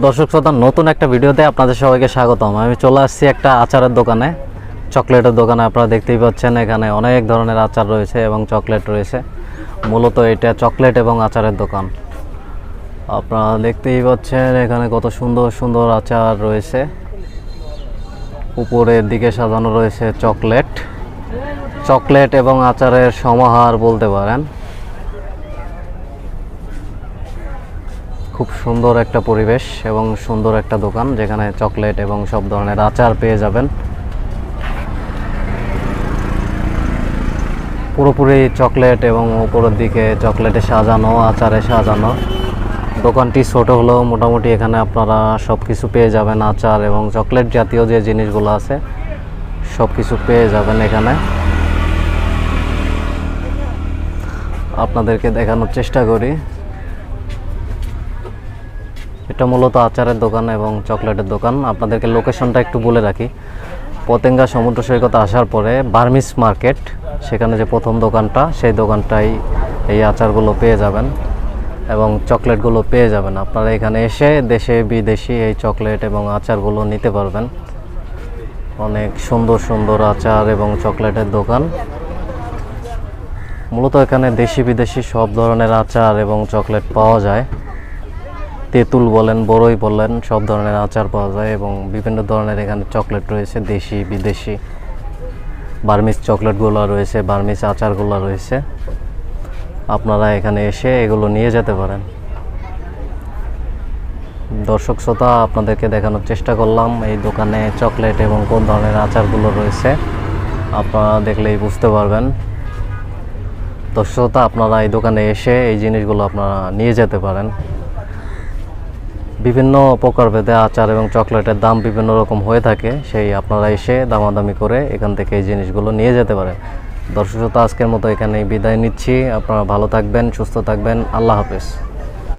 দর্শক শ্রোতা, নতুন একটা ভিডিওতে আপনাদের সবাইকে স্বাগতম। আমি চলে আসছি একটা আচারের দোকানে, চকলেটের দোকানে। আপনারা দেখতেই পাচ্ছেন, এখানে অনেক ধরনের আচার রয়েছে এবং চকলেট রয়েছে। মূলত এটা চকলেট এবং আচারের দোকান। আপনারা দেখতেই পাচ্ছেন, এখানে কত সুন্দর সুন্দর আচার রয়েছে। উপরের দিকে সাজানো রয়েছে চকলেট। চকলেট এবং আচারের সমাহার বলতে পারেন। খুব সুন্দর একটা পরিবেশ এবং সুন্দর একটা দোকান যেখানে চকলেট এবং সব ধরনের আচার পেয়ে যাবেন। পুরোপুরি চকলেট এবং উপরের দিকে চকলেটে সাজানো, আচারে সাজানো। দোকানটি ছোট হলেও মোটামুটি এখানে আপনারা সব কিছু পেয়ে যাবেন, আচার এবং চকলেট জাতীয় যে জিনিসগুলো আছে সব কিছু পেয়ে যাবেন এখানে। আপনাদেরকে দেখানোর চেষ্টা করি। এটা মূলত আচারের দোকান এবং চকলেটের দোকান। আপনাদেরকে লোকেশনটা একটু বলে রাখি। পতেঙ্গা সমুদ্র সৈকতে আসার পরে বার্মিস মার্কেট, সেখানে যে প্রথম দোকানটা, সেই দোকানটাই এই আচারগুলো পেয়ে যাবেন এবং চকলেটগুলো পেয়ে যাবেন। আপনারা এখানে এসে দেশে, বিদেশি এই চকলেট এবং আচারগুলো নিতে পারবেন। অনেক সুন্দর সুন্দর আচার এবং চকলেটের দোকান। মূলত এখানে দেশি বিদেশি সব ধরনের আচার এবং চকলেট পাওয়া যায়। তেঁতুল বলেন বড়ই বলেন, সব ধরনের আচার পাওয়া যায় এবং বিভিন্ন ধরনের এখানে চকলেট রয়েছে, দেশি, বিদেশি। বার্মিস চকলেটগুলো রয়েছে বার্মিস আচারগুলো রয়েছে। আপনারা এখানে এসে এগুলো নিয়ে যেতে পারেন। দর্শক শ্রোতা, আপনাদেরকে দেখানোর চেষ্টা করলাম এই দোকানে চকলেট এবং কোন ধরনের আচারগুলো রয়েছে। আপনারা দেখলেই বুঝতে পারবেন। দর্শক শ্রোতা, আপনারা এই দোকানে এসে এই জিনিসগুলো আপনারা নিয়ে যেতে পারেন। বিভিন্ন প্রকারভেদে আচার এবং চকলেটের দাম বিভিন্ন রকম হয়ে থাকে, সেই আপনারা এসে দামাদামি করে এখান থেকে এই জিনিসগুলো নিয়ে যেতে পারেন। দর্শক আজকের মতো এখানেই বিদায় নিচ্ছি। আপনারা ভালো থাকবেন, সুস্থ থাকবেন। আল্লাহ হাফেজ।